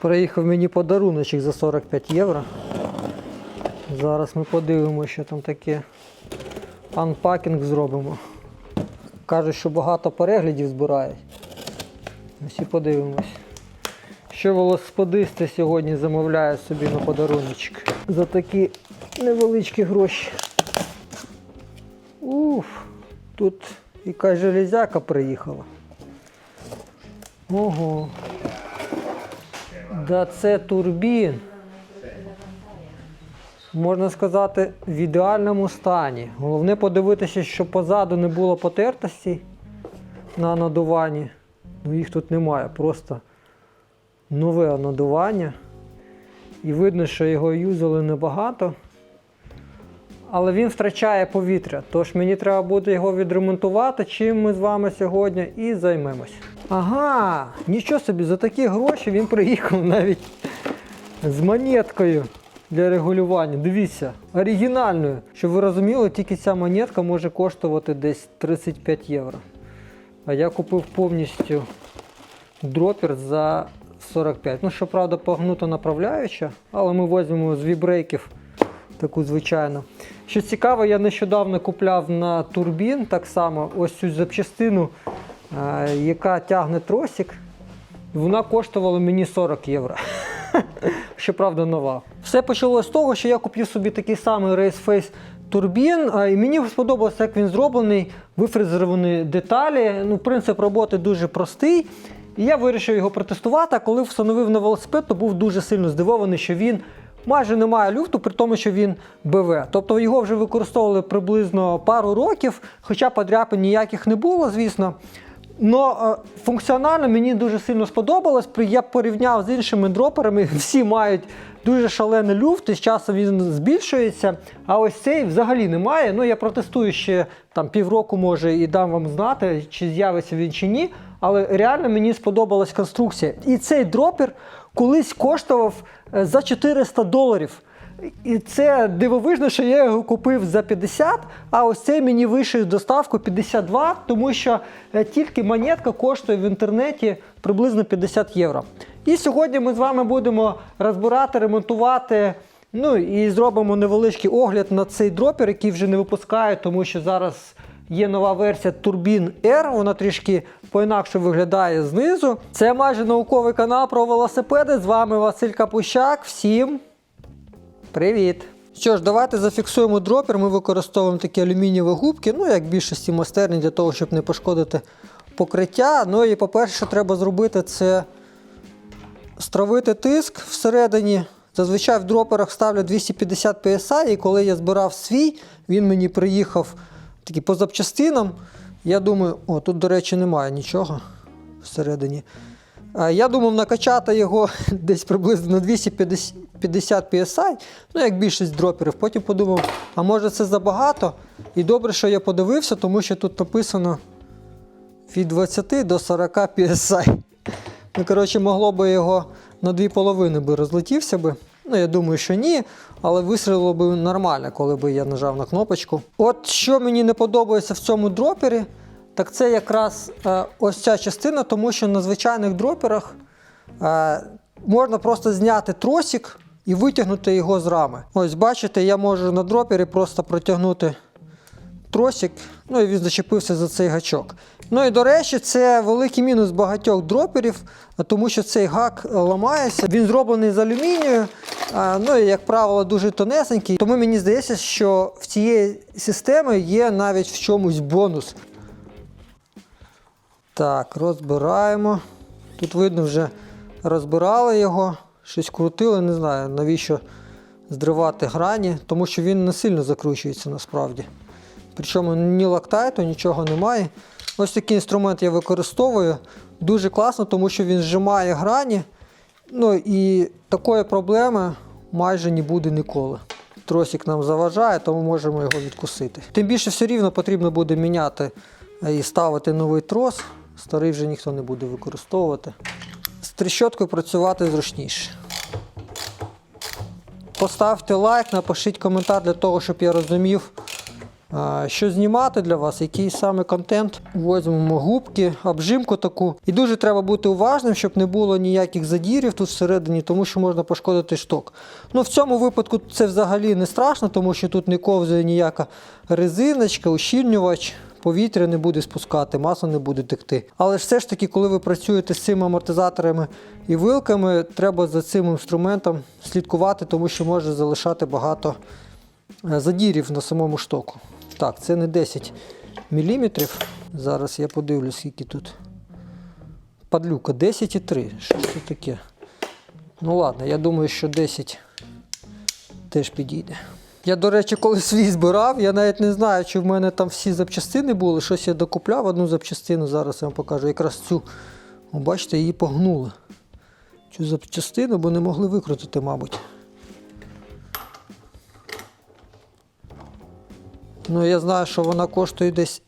Приїхав мені подаруночок за 45 євро. Зараз ми подивимося, що там таке. Анпакінг зробимо. Кажуть, що багато переглядів збирають. Ось і подивимось. Що велосипедисти сьогодні замовляють собі на подаруночок. За такі невеличкі гроші. Уф, тут якась железяка приїхала. Ого. Да це турбін. Можна сказати, в ідеальному стані. Головне подивитися, щоб позаду не було потертості на надуванні. Ну їх тут немає, просто нове надування. І видно, що його юзали небагато. Але він втрачає повітря. Тож мені треба буде його відремонтувати, чим ми з вами сьогодні і займемось. Ага, нічого собі, за такі гроші він приїхав навіть з монеткою для регулювання. Дивіться, оригінальною. Щоб ви розуміли, тільки ця монетка може коштувати десь 35 євро. А я купив повністю дропер за 45. Ну, щоправда, погнута направляюча, але ми візьмемо з вібрейків таку звичайну. Що цікаво, я нещодавно купляв на турбін так само ось цю запчастину, е, яка тягне тросик. Вона коштувала мені 40 євро. Щоправда, нова. Все почалося з того, що я купив собі такий самий Race Face турбін, і мені сподобалося, як він зроблений, вифрезеровані деталі. Ну, принцип роботи дуже простий. І я вирішив його протестувати. А коли встановив на велосипед, то був дуже сильно здивований, що він майже не має люфту, при тому, що він БВ. Тобто його вже використовували приблизно пару років, хоча подряпин ніяких не було, звісно. Но е, функціонально мені дуже сильно сподобалось. Я порівняв з іншими дроперами, всі мають дуже шалений люфт, і з часом він збільшується. А ось цей взагалі немає. Ну я протестую ще там півроку, може, і дам вам знати, чи з'явиться він чи ні. Але реально мені сподобалась конструкція. І цей дропер колись коштував е, за 400 доларів. І це дивовижно, що я його купив за 50, а ось цей мені вийшов доставку 52, тому що е, тільки монетка коштує в інтернеті приблизно 50 євро. І сьогодні ми з вами будемо розбирати, ремонтувати. Ну і зробимо невеличкий огляд на цей дропер, який вже не випускають, тому що зараз є нова версія Turbine R, вона трішки по-інакше виглядає знизу. Це майже науковий канал про велосипеди. З вами Василь Капущак. Всім Привіт! Що ж, давайте зафіксуємо дропер. Ми використовуємо такі алюмінієві губки, ну як більшості майстерні, для того, щоб не пошкодити покриття. Ну і по-перше, що треба зробити, це стравити тиск всередині. Зазвичай в дроперах ставлю 250 PSI, і коли я збирав свій, він мені приїхав такий по запчастинам. Я думаю, о, тут, до речі, немає нічого всередині. Я думав накачати його десь приблизно на 250 PSI, ну як більшість дроперів. Потім подумав, а може це забагато. І добре, що я подивився, тому що тут написано від 20 до 40 PSI. Ну, коротше, могло би його на дві половини би розлетівся би. Ну, я думаю, що ні, але вистрілило би нормально, коли би я нажав на кнопочку. От що мені не подобається в цьому дропері, так це якраз е, ось ця частина, тому що на звичайних дроперах е, можна просто зняти тросик і витягнути його з рами. Ось бачите, я можу на дропері просто протягнути тросик, ну і він зачепився за цей гачок. Ну і до речі, це великий мінус багатьох дроперів, тому що цей гак е, ламається. Він зроблений з алюмінію, ну і, як правило, дуже тонесенький. Тому мені здається, що в цієї системи є навіть в чомусь бонус. Так, розбираємо. Тут видно, вже розбирали його, щось крутили, не знаю, навіщо зривати грані, тому що він не сильно закручується насправді. Причому ні лактайту, нічого немає. Ось такий інструмент я використовую. Дуже класно, тому що він зжимає грані. Ну і такої проблеми майже не буде ніколи. Тросик нам заважає, тому можемо його відкусити. Тим більше все рівно потрібно буде міняти е, і ставити новий трос. Старий вже ніхто не буде використовувати. З тріщоткою працювати зручніше. Поставте лайк, напишіть коментар для того, щоб я розумів, що знімати для вас, який саме контент. Возьмемо губки, обжимку таку. І дуже треба бути уважним, щоб не було ніяких задірів тут всередині, тому що можна пошкодити шток. Ну, в цьому випадку це взагалі не страшно, тому що тут не ковзає ніяка резиночка, ущільнювач. Повітря не буде спускати, масло не буде текти. Але ж все ж таки, коли ви працюєте з цими амортизаторами і вилками, треба за цим інструментом слідкувати, тому що може залишати багато е, задірів на самому штоку. Так, це не 10 мм. Зараз я подивлюсь, скільки тут. Падлюка 10,3. Що це таке? Ну ладно, я думаю, що 10 теж підійде. Я, до речі, коли свій збирав, я навіть не знаю, чи в мене там всі запчастини були. Щось я докупляв одну запчастину, зараз я вам покажу. Якраз цю, бачите, її погнули. Цю запчастину, бо не могли викрутити, мабуть. Ну, я знаю, що вона коштує десь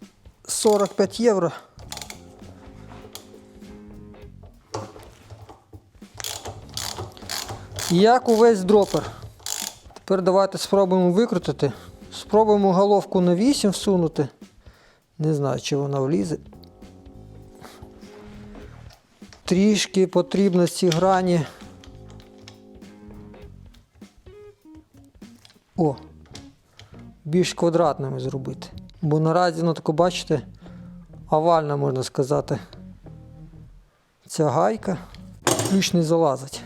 45 євро. Як увесь дропер. Тепер давайте спробуємо викрутити. Спробуємо головку на 8 всунути. Не знаю, чи вона влізе. Трішки потрібно ці грані. О! Більш квадратними зробити. Бо наразі, ну тако бачите, овальна, можна сказати. Ця гайка. Ключ не залазить.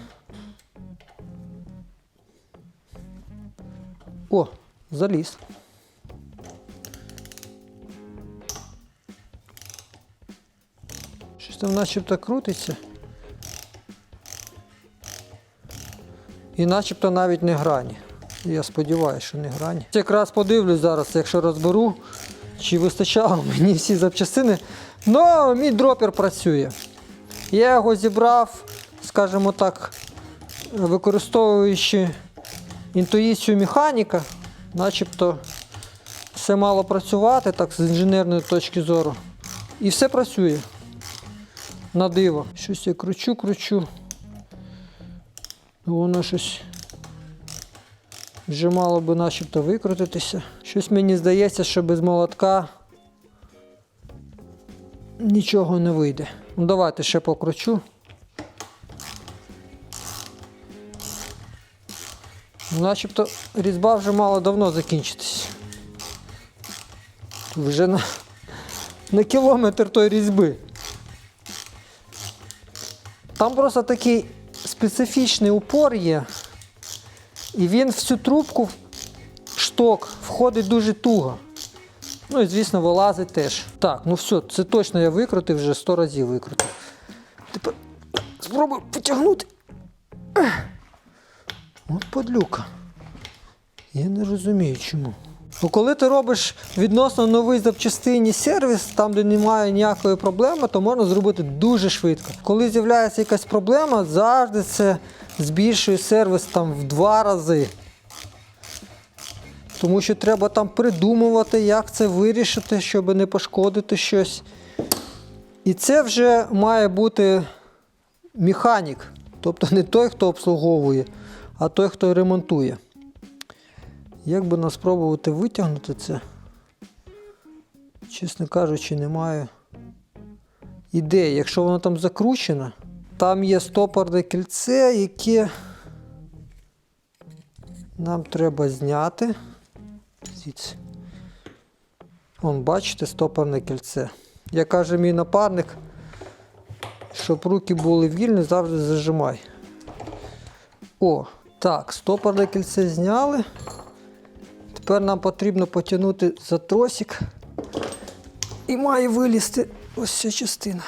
О, заліз. Щось там начебто крутиться. І начебто навіть не грані. Я сподіваюся, що не грані. Якраз подивлюсь зараз, якщо розберу, чи вистачало мені всі запчастини. Ну, мій дропер працює. Я його зібрав, скажімо так, використовуючи інтуїцію механіка, начебто все мало працювати так з інженерної точки зору. І все працює. На диво. Щось я кручу, кручу. Воно щось вже мало би начебто викрутитися. Щось мені здається, що без молотка нічого не вийде. Ну давайте ще покручу. Начебто різьба вже мала давно закінчитись. Вже на, на кілометр той різьби. Там просто такий специфічний упор є. І він в цю трубку шток входить дуже туго. Ну і, звісно, вилазить теж. Так, ну все, це точно я викрутив, вже 100 разів викрутив. Тепер спробую потягнути. От подлюка. Я не розумію чому. Ну, коли ти робиш відносно новий запчастині сервіс, там, де немає ніякої проблеми, то можна зробити дуже швидко. Коли з'являється якась проблема, завжди це збільшує сервіс там в два рази. Тому що треба там придумувати, як це вирішити, щоб не пошкодити щось. І це вже має бути механік. Тобто не той, хто обслуговує, а той, хто ремонтує. Як би нам спробувати витягнути це? Чесно кажучи, немає ідеї. Якщо воно там закручено, там є стопорне кільце, яке нам треба зняти. Звідси. Вон, бачите, стопорне кільце. Як каже мій напарник, щоб руки були вільні, завжди зажимай. О, так, стопорне кільце зняли. Тепер нам потрібно потягнути за тросик. І має вилізти ось ця частина.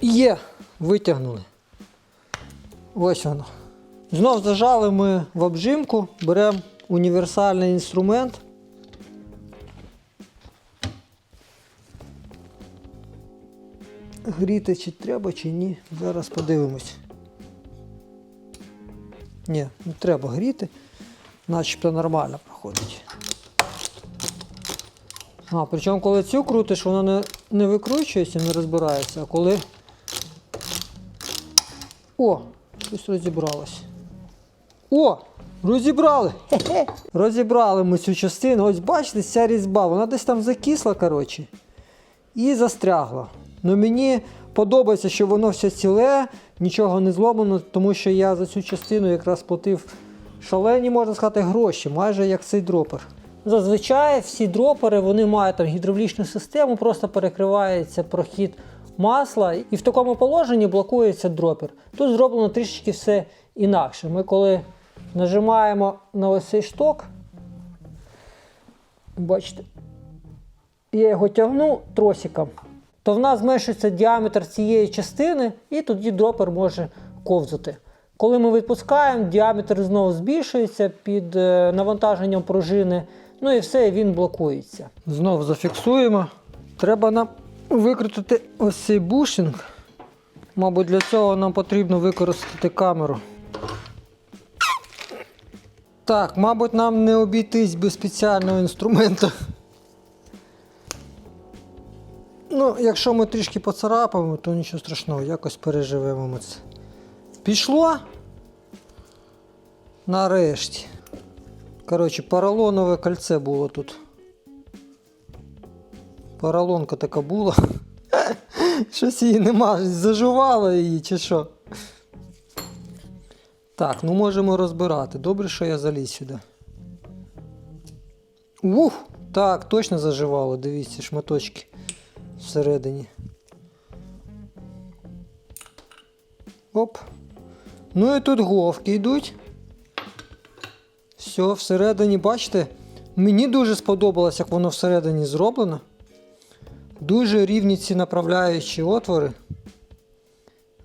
Є, витягнули. Ось воно. Знов зажали ми в обжимку, беремо універсальний інструмент. Гріти чи треба, чи ні. Зараз подивимось. Ні, не треба гріти, начебто нормально проходить. А, причому коли цю крутиш, вона не, не викручується, не розбирається, а коли. О! Щось розібралось. О! Розібрали! Хе-хе. Розібрали ми цю частину. Ось бачите, ця різьба, вона десь там закисла, коротше, і застрягла. Ну мені подобається, що воно все ціле, нічого не зломано, тому що я за цю частину якраз платив шалені, можна сказати, гроші, майже як цей дропер. Зазвичай всі дропери вони мають там гідравлічну систему, просто перекривається прохід масла, і в такому положенні блокується дропер. Тут зроблено трішечки все інакше. Ми коли нажимаємо на ось цей шток, бачите, я його тягну тросиком, то в нас зменшується діаметр цієї частини, і тоді дропер може ковзати. Коли ми відпускаємо, діаметр знову збільшується під е, навантаженням пружини. Ну і все, він блокується. Знову зафіксуємо. Треба нам викрутити ось цей бушинг. Мабуть, для цього нам потрібно використати камеру. Так, мабуть, нам не обійтись без спеціального інструменту. Ну, якщо ми трішки поцарапаємо, то нічого страшного, якось переживемо ми це. Пішло? Нарешті. Коротше, поролонове кольце було тут. Поролонка така була. Щось її нема, зажувало її чи що. Так, ну можемо розбирати. Добре, що я заліз сюди. Ух! Так, точно заживало, дивіться, шматочки всередині. Оп. Ну і тут говки йдуть. Все, всередині, бачите, мені дуже сподобалось, як воно всередині зроблено. Дуже рівні ці направляючі отвори.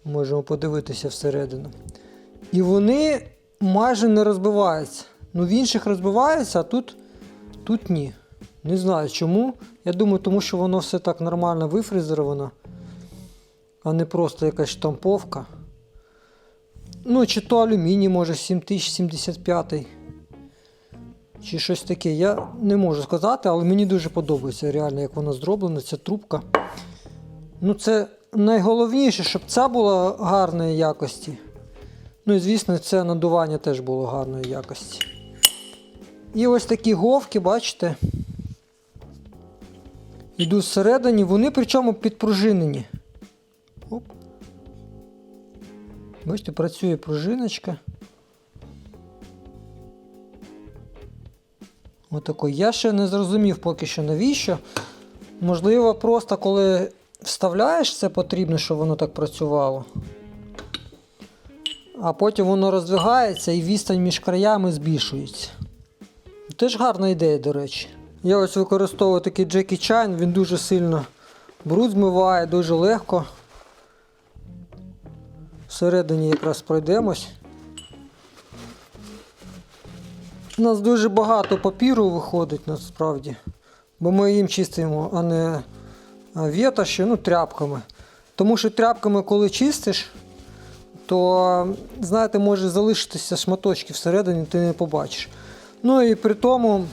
Можемо подивитися всередину. І вони майже не розбиваються. Ну, в інших розбиваються, а тут, тут ні. Не знаю чому. Я думаю, тому що воно все так нормально вифрезеровано, а не просто якась штамповка. Ну, чи то алюміній, може 7075. Чи щось таке. Я не можу сказати, але мені дуже подобається реально, як воно зроблено, ця трубка. Ну, це найголовніше, щоб ця була гарної якості. Ну і звісно, це надування теж було гарної якості. І ось такі говки, бачите, йдуть всередині, вони причому підпружинені. Оп. Бачите, працює пружиночка. Отако. Я ще не зрозумів поки що навіщо. Можливо, просто коли вставляєш, це потрібно, щоб воно так працювало. А потім воно роздвигається і відстань між краями збільшується. Теж гарна ідея, до речі. Я ось використовую такий Джекі Чайн, він дуже сильно бруд змиває, дуже легко. Всередині якраз пройдемось. У нас дуже багато папіру виходить насправді, бо ми їм чистимо, а не вєташі, ну, тряпками. Тому що тряпками, коли чистиш, то, знаєте, може залишитися шматочки всередині, ти не побачиш. Ну і при тому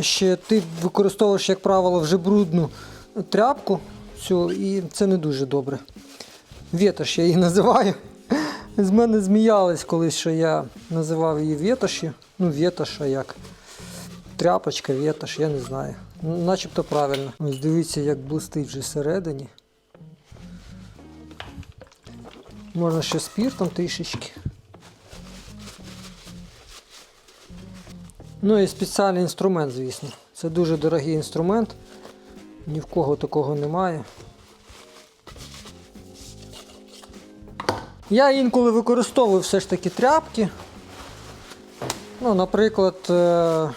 ще ти використовуєш, як правило, вже брудну тряпку, цю, і це не дуже добре. Вєташ я її називаю. З мене зміялись колись, що я називав її вєташі. Ну, вєташа як. Тряпочка, вєташ, я не знаю. Ну, Начебто правильно. Ось дивіться, як блистить вже всередині. Можна ще спіртом трішечки. Ну і спеціальний інструмент, звісно. Це дуже дорогий інструмент. Ні в кого такого немає. Я інколи використовую все ж таки тряпки. Ну, наприклад, е,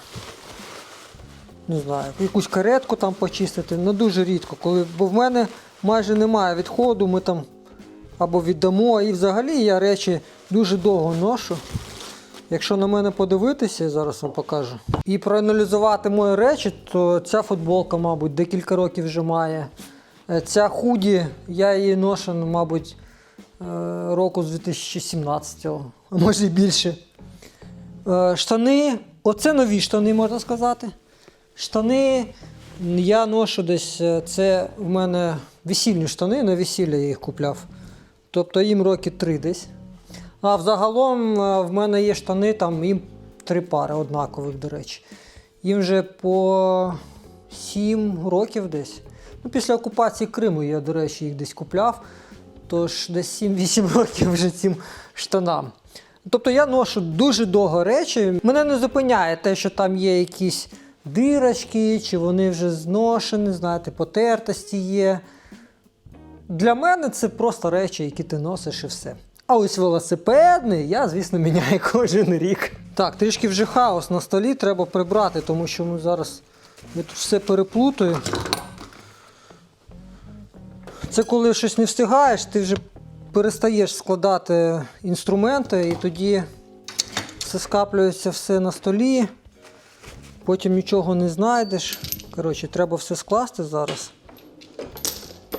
не знаю, якусь каретку там почистити, ну дуже рідко, коли, бо в мене майже немає відходу, ми там або віддамо, і взагалі я речі дуже довго ношу. Якщо на мене подивитися, зараз вам покажу, і проаналізувати мої речі, то ця футболка, мабуть, декілька років вже має. Е, Ця худі, я її ношу, ну, мабуть, е, року з 2017-го, а може і більше. Е, Штани, оце нові штани, можна сказати. Штани я ношу десь, це в мене весільні штани, на весілля я їх купляв. Тобто їм роки три десь. А взагалом е, в мене є штани, там їм три пари однакових, до речі. Їм вже по 7 років десь. Ну, після окупації Криму я, до речі, їх десь купляв. Тож десь 7-8 років вже цим штанам. Тобто я ношу дуже довго речі. Мене не зупиняє те, що там є якісь дирочки, чи вони вже зношені, знаєте, потертості є. Для мене це просто речі, які ти носиш і все. А ось велосипедний я, звісно, міняю кожен рік. Так, трішки вже хаос на столі треба прибрати, тому що ми зараз я тут все переплутаю. Це коли щось не встигаєш, ти вже перестаєш складати інструменти, і тоді все скаплюється все на столі, потім нічого не знайдеш. Коротше, треба все скласти зараз.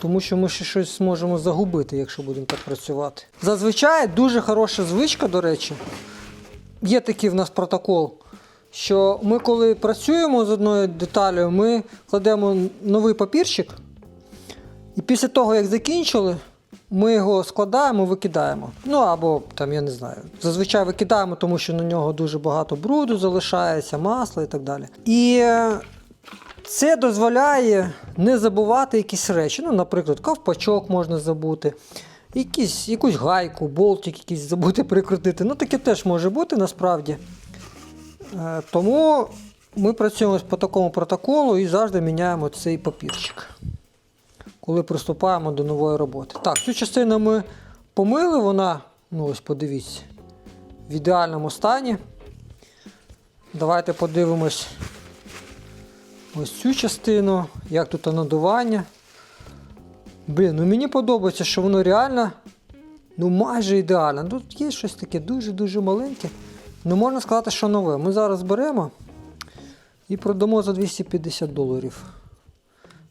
Тому що ми ще щось зможемо загубити, якщо будемо так працювати. Зазвичай дуже хороша звичка, до речі. Є такий в нас протокол, що ми, коли працюємо з одною деталею, ми кладемо новий папірчик. І після того, як закінчили, ми його складаємо, викидаємо. Ну або там, я не знаю. Зазвичай викидаємо, тому що на нього дуже багато бруду залишається, масла і так далі. І е, це дозволяє не забувати якісь речі. Ну, наприклад, ковпачок можна забути, якісь, якусь гайку, болтик якийсь забути прикрутити. Ну, таке теж може бути насправді. Е, Тому ми працюємо по такому протоколу і завжди міняємо цей папірчик, коли приступаємо до нової роботи. Так, цю частину ми помили, вона, ну ось подивіться, в ідеальному стані. Давайте подивимось ось цю частину, як тут надування. Блін, ну мені подобається, що воно реально ну майже ідеально. Тут є щось таке дуже-дуже маленьке. Ну можна сказати, що нове. Ми зараз беремо і продамо за 250 доларів.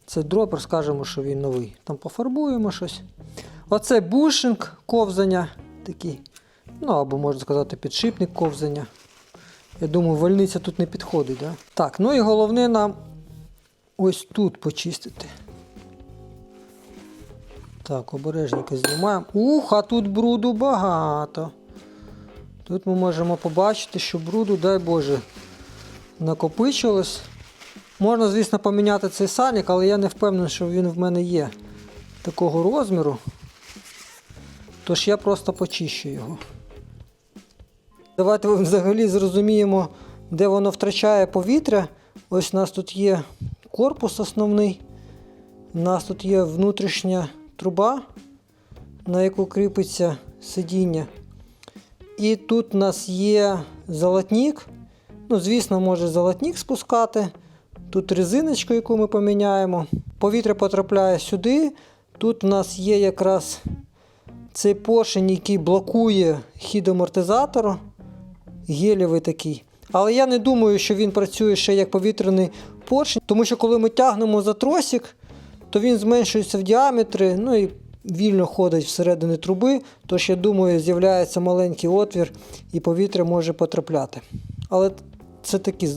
Це дропер, скажемо, що він новий. Там пофарбуємо щось. Оце бушинг ковзання такий. Ну або можна сказати підшипник ковзання. Я думаю, вольниця тут не підходить. Да? Так, ну і головне нам ось тут почистити. Так, обережненько знімаємо. Ух, а тут бруду багато. Тут ми можемо побачити, що бруду, дай Боже, накопичилось. Можна, звісно, поміняти цей сальник, але я не впевнений, що він в мене є такого розміру. Тож я просто почищу його. Давайте взагалі зрозуміємо, де воно втрачає повітря. Ось у нас тут є корпус основний. У нас тут є внутрішня труба, на яку кріпиться сидіння. І тут у нас є золотник. Ну, звісно, може золотник спускати. Тут резиночку, яку ми поміняємо. Повітря потрапляє сюди. Тут у нас є якраз цей поршень, який блокує хід амортизатору. Гелєвий такий. Але я не думаю, що він працює ще як повітряний поршень, тому що коли ми тягнемо за тросик, то він зменшується в діаметрі, ну і вільно ходить всередині труби. Тож, я думаю, з'являється маленький отвір і повітря може потрапляти. Але це такі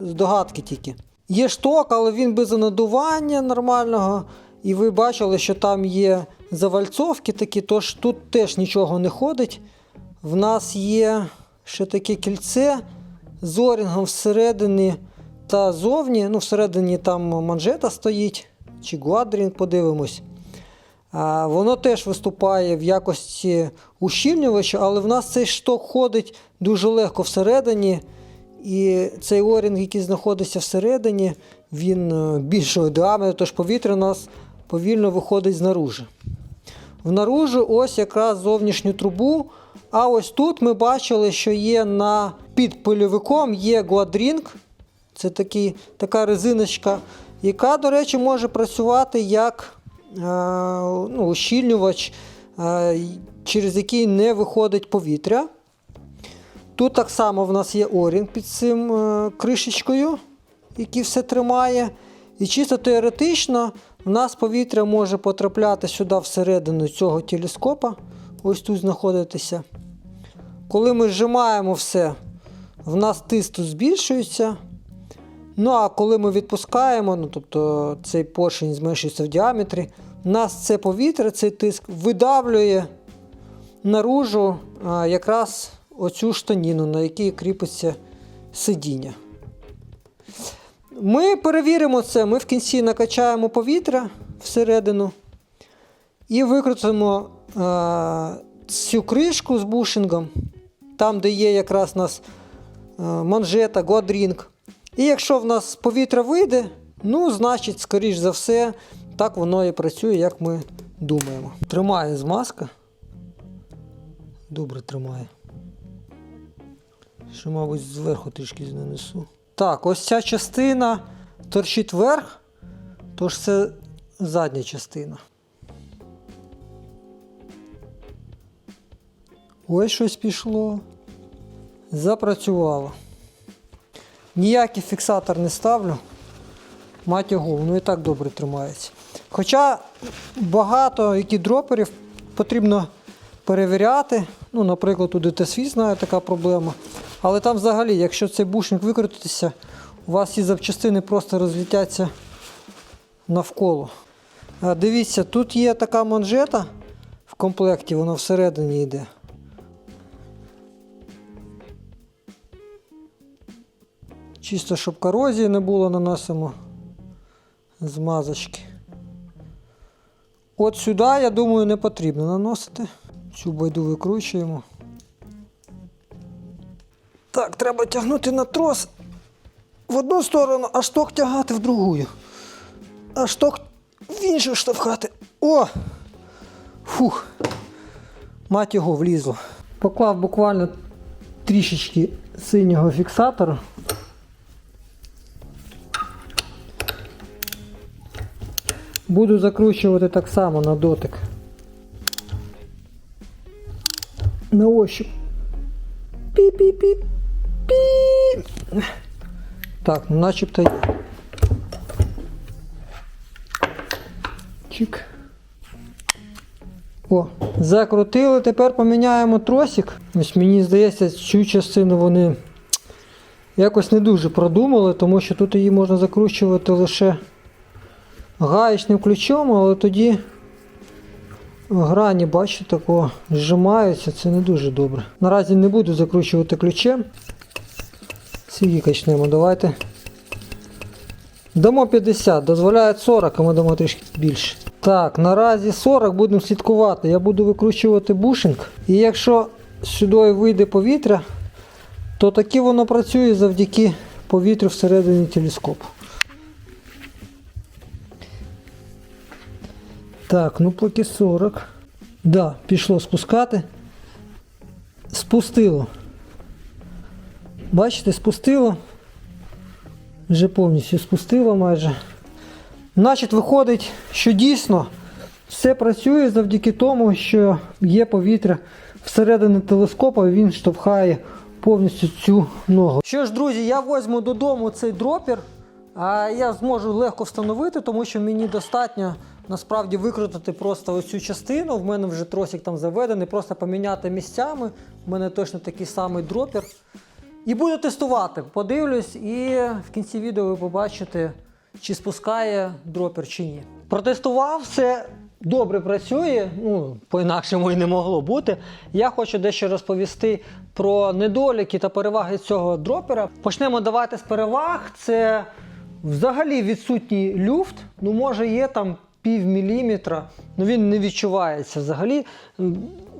здогадки тільки. Є шток, але він без надування нормального. І ви бачили, що там є завальцовки такі, тож тут теж нічого не ходить. В нас є ще таке кільце з орінгом всередині та зовні. Ну, всередині там манжета стоїть, чи гуадрінг, подивимось. Воно теж виступає в якості ущільнювача, але в нас цей шток ходить дуже легко всередині. І цей орінг, який знаходиться всередині, він е, більшого діаметру, тож повітря у нас повільно виходить знаружи. Внаружи ось якраз зовнішню трубу. А ось тут ми бачили, що є на під пильовиком є гладрінг. Це такий, така резиночка, яка, до речі, може працювати як е, ну, ущільнювач, е, через який не виходить повітря. Тут так само в нас є орінг під цим е, кришечкою, який все тримає. І чисто теоретично в нас повітря може потрапляти сюди всередину цього телескопа, ось тут знаходитися. Коли ми зжимаємо все, в нас тиск збільшується. Ну а коли ми відпускаємо, ну тобто цей поршень зменшується в діаметрі, нас це повітря, цей тиск видавлює наружу якраз оцю штаніну, на якій кріпиться сидіння. Ми перевіримо це, ми в кінці накачаємо повітря всередину і викрутимо а, цю кришку з бушингом, там, де є якраз у нас манжета, годрінг. І якщо в нас повітря вийде, ну, значить, скоріш за все, так воно і працює, як ми думаємо. Тримає змазка. Добре тримає. Ще, мабуть, зверху трішки нанесу. Так, ось ця частина торчить вверх, тож це задня частина. Ось щось пішло. Запрацювало. Ніякий фіксатор не ставлю. Мать його, воно і так добре тримається. Хоча багато які дроперів потрібно перевіряти. Ну, наприклад, у ДТСВ знаю така проблема. Але там взагалі, якщо цей бушник викрутитися, у вас ці запчастини просто розлітяться навколо. Дивіться, тут є така манжета в комплекті, вона всередині йде. Чисто, щоб корозії не було, наносимо змазочки. От сюди, я думаю, не потрібно наносити. Цю байду викручуємо. Так, треба тягнути на трос в одну сторону, а шток тягати в другу. А шток в іншу штовхати. О! Фух. Мать його влізло. Поклав буквально трішечки синього фіксатора. Буду закручувати так само на дотик. На ощупь. Пі-пі-пі. Пі. Так, ну начебто є. Чик. О, закрутили, тепер поміняємо тросик. Ось мені здається, цю частину вони якось не дуже продумали, тому що тут її можна закручувати лише гаєчним ключом, але тоді грані, бачите, такого зжимаються, це не дуже добре. Наразі не буду закручувати ключем. Скільки качнемо, давайте. Дамо 50, дозволяють 40, а ми дамо трішки більше. Так, наразі 40 будемо слідкувати. Я буду викручувати бушинг. І якщо сюди вийде повітря, то таки воно працює завдяки повітрю всередині телескопу. Так, ну поки 40. Да, пішло спускати. Спустило. Бачите, спустило. Вже повністю спустило майже. Значить, виходить, що дійсно все працює завдяки тому, що є повітря всередині телескопа, і він штовхає повністю цю ногу. Що ж, друзі, я возьму додому цей дропер, я зможу легко встановити, тому що мені достатньо насправді викрутити просто ось цю частину. В мене вже тросик там заведений, просто поміняти місцями. У мене точно такий самий дропер. І буду тестувати. Подивлюсь, і в кінці відео ви побачите, чи спускає дропер чи ні. Протестував, все добре працює, ну, по-інакшому і не могло бути. Я хочу дещо розповісти про недоліки та переваги цього дропера. Почнемо давайте з переваг. Це взагалі відсутній люфт. Ну, може, є там пів міліметра, ну він не відчувається взагалі.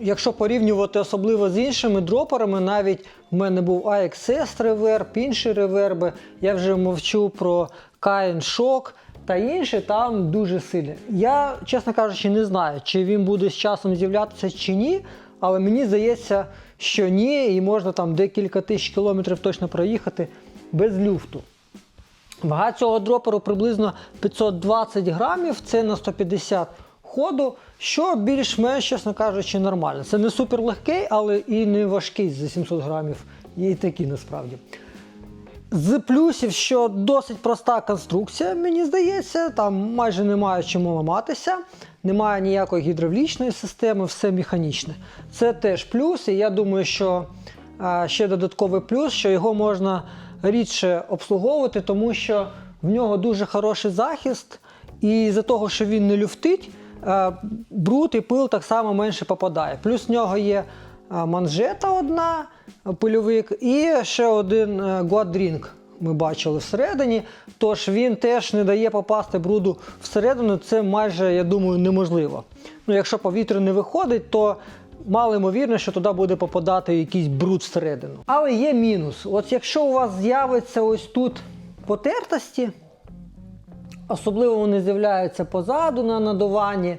Якщо порівнювати особливо з іншими дроперами, навіть в мене був AXS реверб, інші реверби, я вже мовчу про Kain Shock та інші там дуже сильні. Я, чесно кажучи, не знаю, чи він буде з часом з'являтися чи ні, але мені здається, що ні, і можна там декілька тисяч кілометрів точно проїхати без люфту. Вага цього дроперу приблизно 520 грамів, це на 150 ходу, що більш-менш, чесно кажучи, нормально. Це не супер легкий, але і не важкий за 700 грамів. Є і такі насправді. З плюсів, що досить проста конструкція, мені здається, там майже немає чому ламатися, немає ніякої гідравлічної системи, все механічне. Це теж плюс, і я думаю, що ще додатковий плюс, що його можна рідше обслуговувати, тому що в нього дуже хороший захист, і за того, що він не люфтить, е, бруд і пил так само менше попадає. Плюс в нього є е, манжета одна, е, пильовик, і ще один е, гуадрінг ми бачили всередині. Тож він теж не дає попасти бруду всередину. Це майже, я думаю, неможливо. Ну, якщо повітря не виходить, то мало ймовірно, що туди буде попадати якийсь бруд всередину. Але є мінус. От якщо у вас з'явиться ось тут потертості, особливо вони з'являються позаду на надуванні,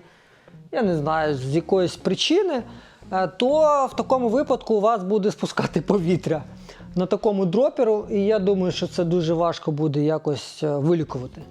я не знаю, з якоїсь причини, е, то в такому випадку у вас буде спускати повітря на такому дроперу, і я думаю, що це дуже важко буде якось е, вилікувати.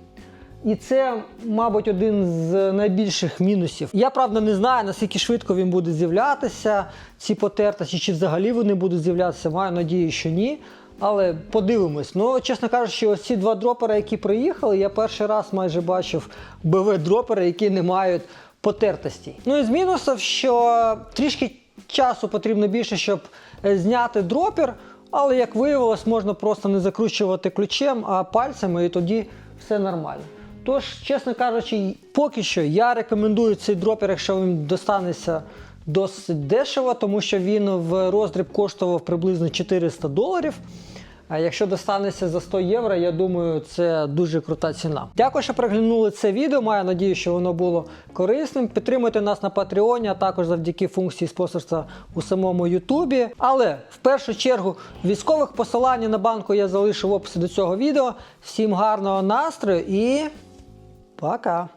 І це, мабуть, один з найбільших мінусів. Я правда не знаю, наскільки швидко він буде з'являтися, ці потертості, чи взагалі вони будуть з'являтися. Маю надію, що ні. Але подивимось. Ну, чесно кажучи, ось ці два дропера, які приїхали, я перший раз майже бачив БВ-дропери, які не мають потертості. Ну і з мінусів, що трішки часу потрібно більше, щоб е, зняти дропер, але як виявилось, можна просто не закручувати ключем, а пальцями, і тоді все нормально. Тож, чесно кажучи, поки що я рекомендую цей дропер, якщо він достанеться досить дешево, тому що він в роздріб коштував приблизно 400 доларів. А якщо достанеться за 100 євро, я думаю, це дуже крута ціна. Дякую, що переглянули це відео. Маю надію, що воно було корисним. Підтримуйте нас на Патреоні, а також завдяки функції спонсорства у самому Ютубі. Але в першу чергу військових посилання на банку я залишу в описі до цього відео. Всім гарного настрою і пока!